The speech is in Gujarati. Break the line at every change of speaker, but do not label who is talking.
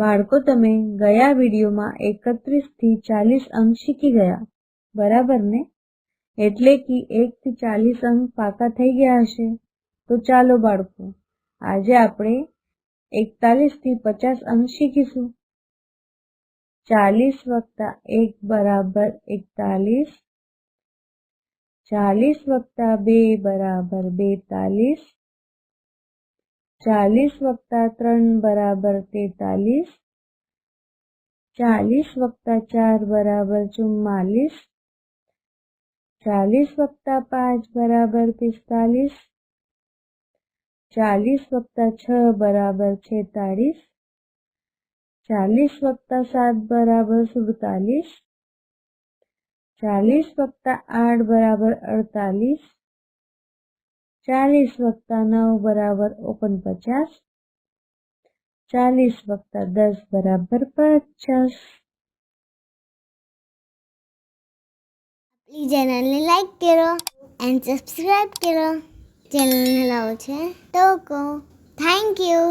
બાળકો, તમે ગયા વિડીયોમાં એકત્રીસથી ચાલીસ અંક શીખી ગયા, બરાબર ને? એટલે કે એક થી ચાલીસ અંક પાકા થઈ ગયા હશે. તો ચાલો બાળકો, આજે આપણે એકતાલીસથી પચાસ અંક શીખીશું. ચાલીસ વત્તા એક બરાબર એકતાલીસ. ચાલીસ વત્તા બે બરાબર બેતાલીસ. ચાલીસ વત્તા ત્રણ બરાબર તેતાલીસ. ચાલીસ વત્તા ચાર બરાબર ચુમ્માલીસ. ચાલીસ વત્તા પાંચ બરાબર પિસ્તાલીસ. ચાલીસ વત્તા છ બરાબર છેતાળીસ. ચાલીસ વત્તા સાત બરાબર સુડતાલીસ. ચાલીસ વત્તા આઠ બરાબર અડતાલીસ. ચાલીસ વત્તા નવ બરાબર ઓગણપચાસ. ચાલીસ વત્તા દસ બરાબર પચાસ.
આપણી ચેનલને લાઈક કરો એન્ડ સબસ્ક્રાઈબ કરો. ચેનલને લાવો છે તો કહો. Thank you